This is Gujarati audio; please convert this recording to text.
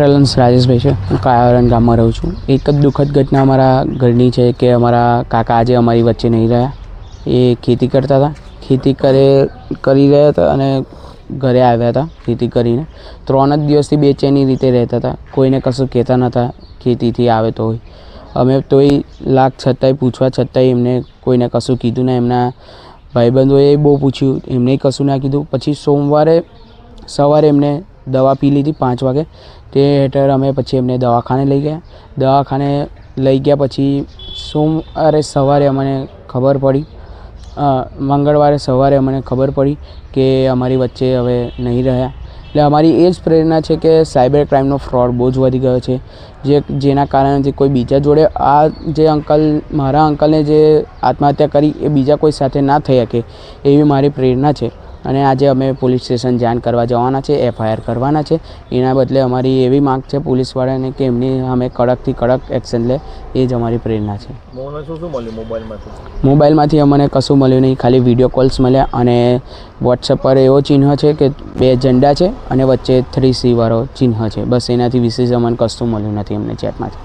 ટ્રેલન્સ રાજેશભાઈ છે. હું કાયાવરણ ગામમાં રહું છું. એક જ દુઃખદ ઘટના અમારા ઘરની છે કે અમારા કાકા આજે અમારી વચ્ચે નહીં રહ્યા. એ ખેતી કરતા હતા. ખેતી કરે, કરી રહ્યા હતા અને ઘરે આવ્યા હતા ખેતી કરીને. ત્રણ જ દિવસથી બેચેની રીતે રહેતા હતા. કોઈને કશું કહેતા નહોતા ખેતીથી આવે તો હોય. અમે તોય લાખ છતાંય પૂછવા છતાંય એમને કોઈને કશું કીધું ના. એમના ભાઈબંધોએ બહુ પૂછ્યું. એમને કશું ના કીધું. પછી સોમવારે સવારે એમને દવા પી લીધી પાંચ વાગે. તે હેઠળ અમે પછી એમને દવાખાને લઈ ગયા. દવાખાને લઈ ગયા પછી સોમવારે સવારે અમને ખબર પડી. મંગળવારે સવારે અમને ખબર પડી કે અમારી વચ્ચે હવે નહીં રહ્યા. એટલે અમારી એ જ પ્રેરણા છે કે સાયબર ક્રાઇમનો ફ્રોડ બહુ જ વધી ગયો છે. જે, જેના કારણથી કોઈ બીજા જોડે આ જે અંકલ, મારા અંકલને જે આત્મહત્યા કરી એ બીજા કોઈ સાથે ના થઈ શકે એવી મારી પ્રેરણા છે. અને આજે અમે પોલીસ સ્ટેશન જાણ કરવા જવાના છે એફઆઈઆર કરવાના છે. એના બદલે અમારી એવી માંગ છે પોલીસવાળાને કે એમની અમે કડકથી કડક એક્શન લે એ જ અમારી પ્રેરણા છે. મોબાઈલમાંથી? અમને કશું મળ્યું નહીં ખાલી વીડિયો કોલ્સ મળ્યા અને વોટ્સઅપ પર એવો ચિહ્ન છે કે બે ઝંડા છે અને વચ્ચે થ્રી સી વાળો ચિહ્ન છે. બસ એનાથી વિશેષ અમને કશું મળ્યું નથી અમને ચેટમાંથી.